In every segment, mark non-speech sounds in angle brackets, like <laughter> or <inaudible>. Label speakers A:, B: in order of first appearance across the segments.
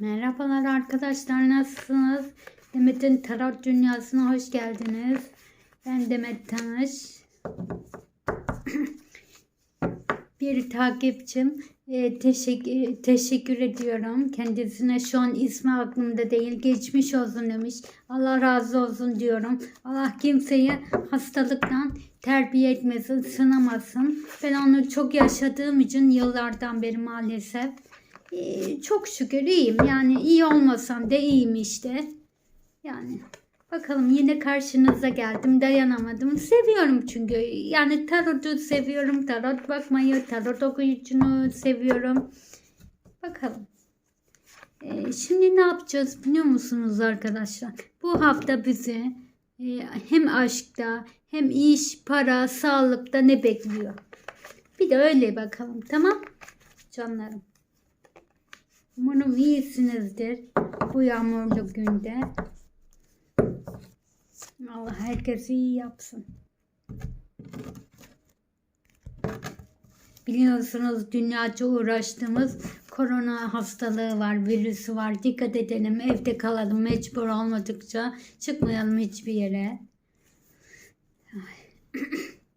A: Merhabalar arkadaşlar nasılsınız? Demet'in tarot dünyasına hoş geldiniz. Ben Demet Tanış. <clears throat> Bir takipçim e, teşekkür, teşekkür ediyorum. Kendisine şu an ismi aklımda değil. Geçmiş olsun demiş. Allah razı olsun diyorum. Allah kimseyi hastalıktan terbiye etmesin, sınamasın. Ben onu çok yaşadığım için yıllardan beri maalesef ee, çok şükür iyiyim. Yani iyi olmasam da iyiyim işte. Yani bakalım yine karşınıza geldim. Dayanamadım. Seviyorum çünkü. Yani tarotu seviyorum. Tarot bakmayı, tarot okuyucunu seviyorum. Bakalım. Ee, şimdi ne yapacağız biliyor musunuz arkadaşlar? Bu hafta bizi e, hem aşkta hem iş, para, sağlıkta ne bekliyor? Bir de öyle bakalım tamam canlarım. Umarım iyisinizdir bu yağmurlu günde. Allah herkesi iyi yapsın. Biliyorsunuz dünyaca uğraştığımız korona hastalığı var, virüsü var. Dikkat edelim, evde kalalım. Mecbur olmadıkça çıkmayalım hiçbir yere. <clears throat>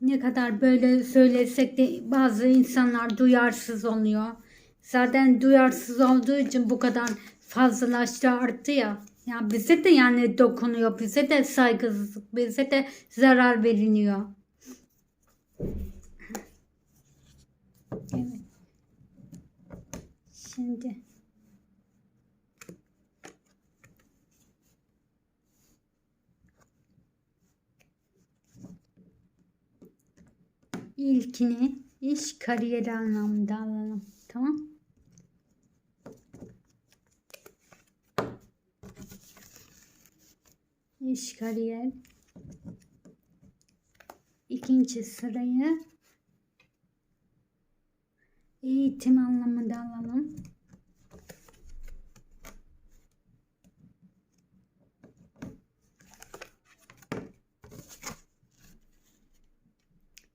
A: Ne kadar böyle söylesek de bazı insanlar duyarsız oluyor. Zaten duyarsız olduğu için bu kadar fazlalaştı arttı ya. Ya bize de yani dokunuyor. Bize de saygısızlık, bize de zarar veriliyor. Evet. Şimdi ilkini iş kariyeri anlamında alalım. Tamam. İş kariyer. İkinci sırayı eğitim anlamında alalım.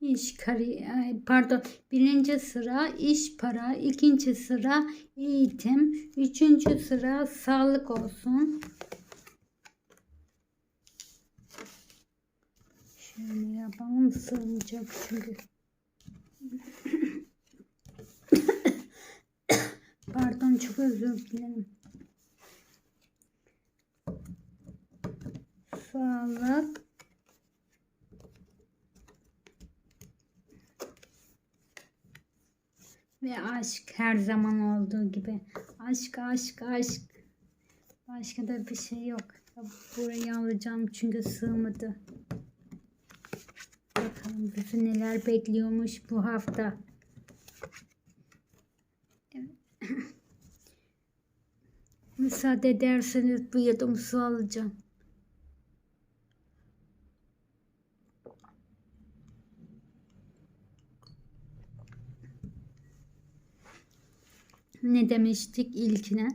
A: İş kariyer, pardon birinci sıra iş para, ikinci sıra eğitim, üçüncü sıra sağlık olsun. Şöyle yapalım sığmayacak çünkü. Pardon çok özür dilerim. Sağlık. Ve aşk her zaman olduğu gibi. Aşk, aşk, aşk. Başka da bir şey yok. Burayı alacağım çünkü sığmadı. Bizi neler bekliyormuş bu hafta. Evet. <clears throat> Müsaade ederseniz bir yudum su alacağım. Ne demiştik ilkine?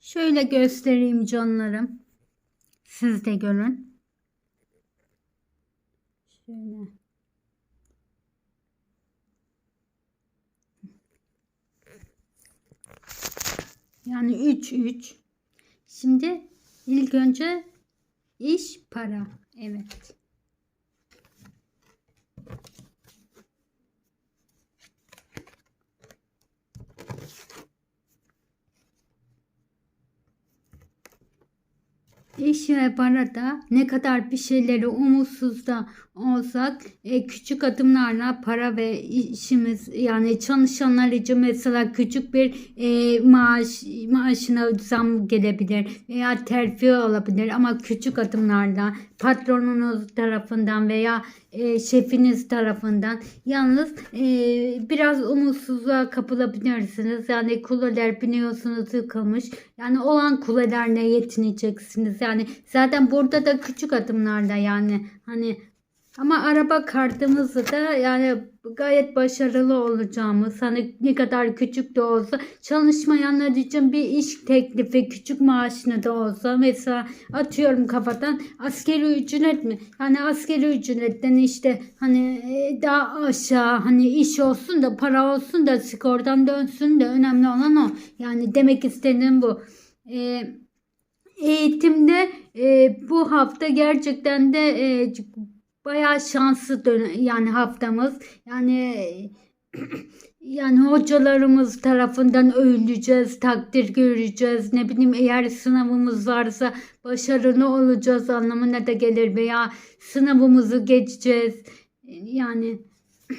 A: Şöyle göstereyim canlarım. Siz de görün. Şöyle. Yani 3 3. Şimdi ilk önce iş para. Evet. İş ve parada ne kadar bir şeyleri umutsuz da olsak e, küçük adımlarla para ve işimiz yani çalışanlar için mesela küçük bir e, maaş maaşına zam gelebilir veya terfi olabilir ama küçük adımlarla patronunuz tarafından veya e, şefiniz tarafından yalnız e, biraz umutsuzluğa kapılabilirsiniz. Yani kuleler biliyorsunuz yıkılmış. Yani olan kulelerle yetineceksiniz. Yani zaten burada da küçük adımlarla yani hani Ama araba kartımızı da yani gayet başarılı olacağımız hani ne kadar küçük de olsa çalışmayanlar için bir iş teklifi küçük maaşını da olsa mesela atıyorum kafadan askeri ücret mi? Yani askeri ücretten işte hani e, daha aşağı hani iş olsun da para olsun da skordan dönsün de önemli olan o. Yani demek istediğim bu. Eee eğitimde e, bu hafta gerçekten de e, bayağı şanslı dön yani haftamız. Yani yani hocalarımız tarafından övüleceğiz, takdir göreceğiz. Ne bileyim eğer sınavımız varsa başarılı olacağız anlamına da gelir veya sınavımızı geçeceğiz. Yani <clears throat>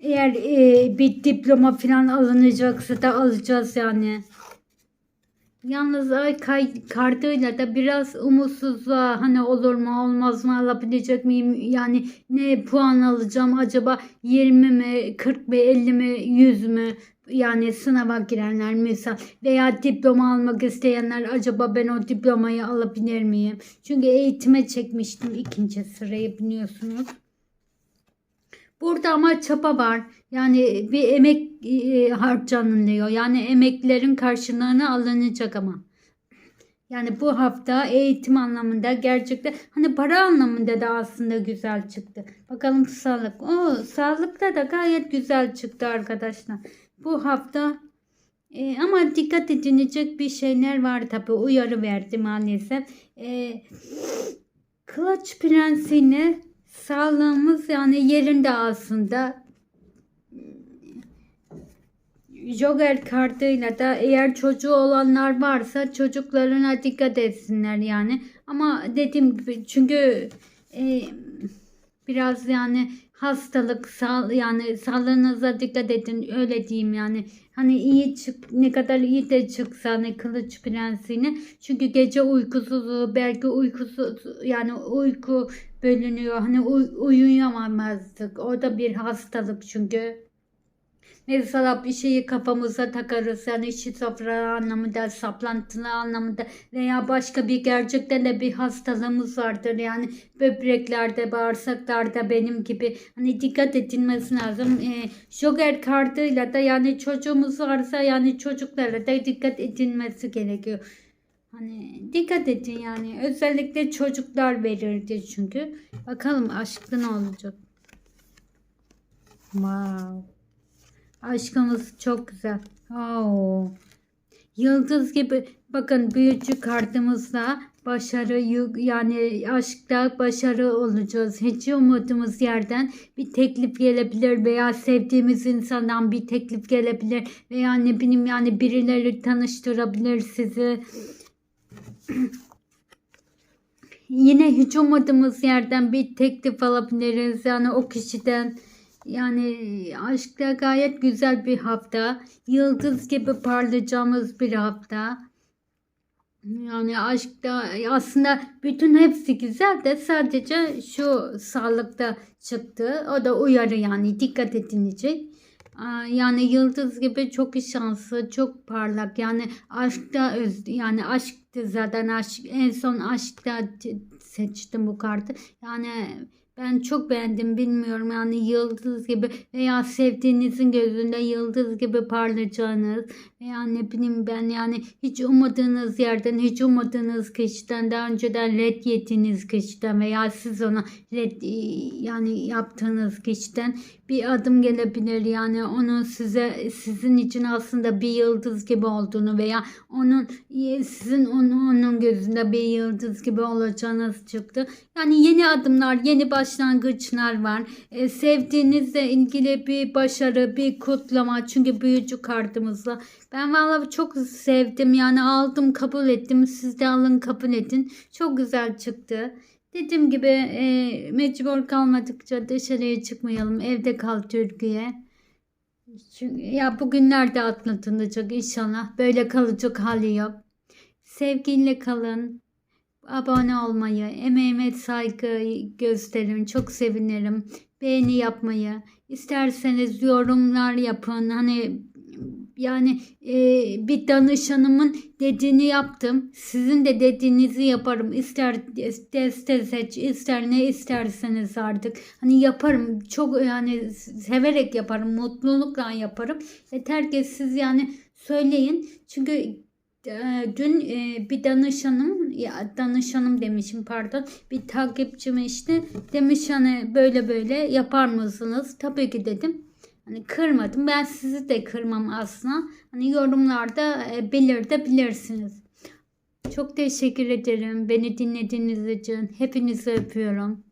A: eğer e, bir diploma falan alınacaksa da alacağız yani. Yalnız ay kay, kardıyla da biraz umutsuzluğa hani olur mu olmaz mı alabilecek miyim yani ne puan alacağım acaba 20 mi 40 mı 50 mi 100 mü yani sınava girenler misal veya diploma almak isteyenler acaba ben o diplomayı alabilir miyim? Çünkü eğitime çekmiştim ikinci sırayı biliyorsunuz. Burada ama çaba var. Yani bir emek e, harcanılıyor. Yani emeklerin karşılığını alınacak ama. Yani bu hafta eğitim anlamında gerçekten hani para anlamında da aslında güzel çıktı. Bakalım sağlık. O sağlıkta da gayet güzel çıktı arkadaşlar. Bu hafta e, ama dikkat edilecek bir şeyler var tabi. Uyarı verdi maalesef. E, Kılıç prensine sağlığımız yani yerinde aslında. Joker kartıyla da eğer çocuğu olanlar varsa çocuklarına dikkat etsinler yani. Ama dediğim gibi çünkü e, biraz yani hastalık sağ yani sağlığınıza dikkat edin öyle diyeyim yani. Hani iyi çık ne kadar iyi de çıksa hani kılıç prensini çünkü gece uykusuzluğu belki uykusuz yani uyku bölünüyor hani uy, uyuyamamazdık o da bir hastalık çünkü. Mesela bir şeyi kafamıza takarız yani şizofren anlamında, saplantılı anlamında veya başka bir gerçekten de bir hastalığımız vardır. Yani böbreklerde, bağırsaklarda benim gibi hani dikkat edilmesi lazım. E, Joker kartıyla da yani çocuğumuz varsa yani çocuklara da dikkat edilmesi gerekiyor. Hani dikkat edin yani. Özellikle çocuklar verirdi çünkü. Bakalım aşkta ne olacak. Wow. Aşkımız çok güzel. Oo. Yıldız gibi bakın büyücü kartımızla başarı yani aşkta başarı olacağız. Hiç ummadığımız yerden bir teklif gelebilir veya sevdiğimiz insandan bir teklif gelebilir veya ne bileyim yani birileri tanıştırabilir sizi. Yine hiç ummadığımız yerden bir teklif alabiliriz yani o kişiden. Yani aşkta gayet güzel bir hafta. Yıldız gibi parlayacağımız bir hafta. Yani aşkta aslında bütün hepsi güzel de sadece şu sağlıkta çıktı. O da uyarı yani dikkat edilecek. Yani yıldız gibi çok şanslı, çok parlak. Yani aşkta öz, yani aşktı zaten aşk en son aşkta seçtim bu kartı. Yani ben çok beğendim bilmiyorum. Yani yıldız gibi veya sevdiğinizin gözünde yıldız gibi parlayacağınız veya ne bileyim ben yani hiç ummadığınız yerden hiç ummadığınız kişiden daha önceden red yettiğiniz kişiden veya siz ona red yani yaptığınız kişiden bir adım gelebilir yani onun size sizin için aslında bir yıldız gibi olduğunu veya onun sizin onun, onun gözünde bir yıldız gibi olacağınız çıktı. Yani yeni adımlar, yeni başlangıçlar var. E, sevdiğinizle ilgili bir başarı, bir kutlama. Çünkü büyücü kartımızla. Ben vallahi çok sevdim. Yani aldım, kabul ettim. Siz de alın, kabul edin. Çok güzel çıktı. Dediğim gibi e, mecbur kalmadıkça dışarıya çıkmayalım. Evde kal Türkiye. Çünkü, ya bugünlerde atlatılacak inşallah. Böyle kalacak hali yok. Sevgiyle kalın. Abone olmayı, emeğime saygı gösterin. Çok sevinirim. Beğeni yapmayı. isterseniz yorumlar yapın. Hani yani e, bir danışanımın dediğini yaptım. Sizin de dediğinizi yaparım. İster deste seç, ister ne isterseniz artık. Hani yaparım. Çok yani severek yaparım. Mutlulukla yaparım. Yeter ki siz yani söyleyin. Çünkü e, dün e, bir danışanım ya danışanım demişim pardon bir takipçim işte demiş hani böyle böyle yapar mısınız tabii ki dedim hani kırmadım. Ben sizi de kırmam aslında. Hani yorumlarda e, belirtebilirsiniz. Çok teşekkür ederim beni dinlediğiniz için. Hepinizi öpüyorum